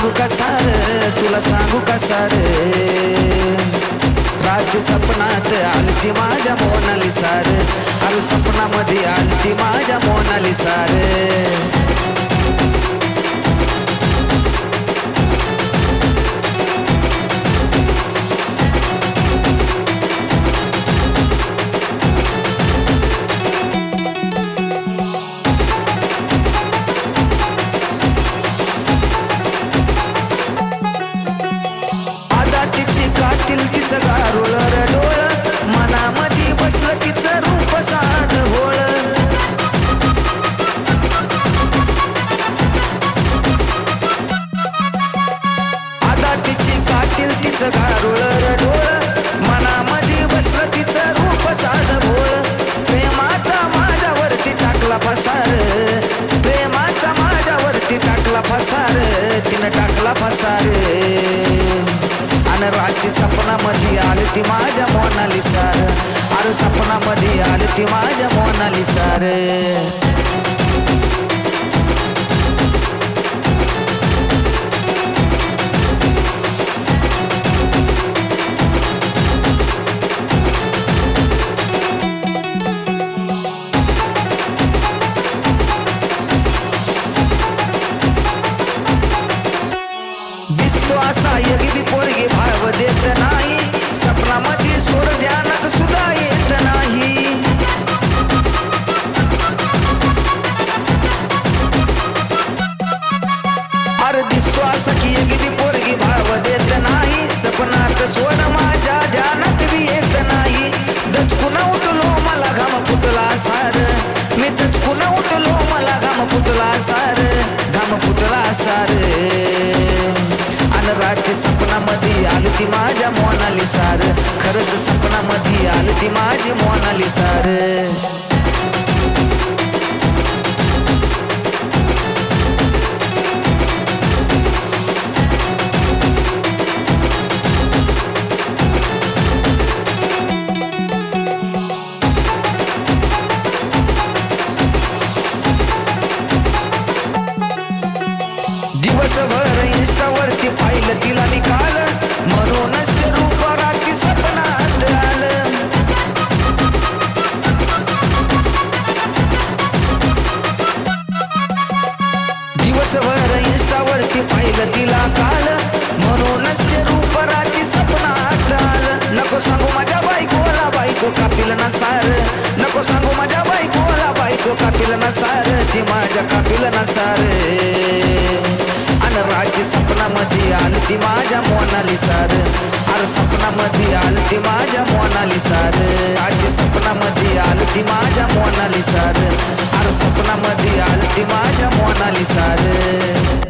सार? तुला सांगू का सार? रात सपनात आलती माझ्या मोनाली सार. अल सपनामध्ये आलती माझ्या मोनाली सार. तिचं गारुळ डोळ मनामध्ये बसलं तिचं रूप साध होळ. आता तिची कातील तिचं गारुळ डोळ मनामध्ये बसलं तिचं रूप साध भोळ प्रेमाचा माझ्यावरती टाकला फसार प्रेमाचा माझ्यावरती टाकला फसार तिनं टाकला फसार आणि रात्री सपनामध्ये आली ती माझ्या मोनाली सार. अरे सपनामध्ये आली ती माझ्या मोनाली सार. दिसतो असा यगी पोरगी भाव देत नाही. सपनामध्ये सोर ध्यानात सुद्धा येत नाही. अरे दिसतो असा की यगी पोरगी भाव देत नाही. सपनात सोड माझ्या ध्यानात बी येत नाही. दचकून उठलो मला घाम फुटला सार. मी दचकून उठलो मला घाम फुटला सार. घाम फुटला सार. आणि सपनामध्ये आली ती माझ्या मोनाली सार. खरंच सपनामध्ये आली ती माझी मोनाली सार. दिवसभर इंस्टावरती पाहिलं तिला मी काल. म्हणूनच ते रूप रात्री सपनात आलं. दिवसभर इंस्टावरती पाहिलं तिला काल. म्हणूनच ते रूप रात्री सपनात आलं. नको सांगू माझ्या बायकोला बायको कापिल ना सार. नको सांगू माझ्या बायकोला बायको कापिल ना सार. ती माझ्या कापिल ना सार. आणि रात्री सपनामध्ये आली ती माझ्या मोनाली सार. अरे सपनामध्ये आली ती माझ्या मोनाली सार. रात्री सपनामध्ये आली ती माझ्या मोनाली सार. अरे सपनामध्ये आली ती माझ्या मोनाली सार.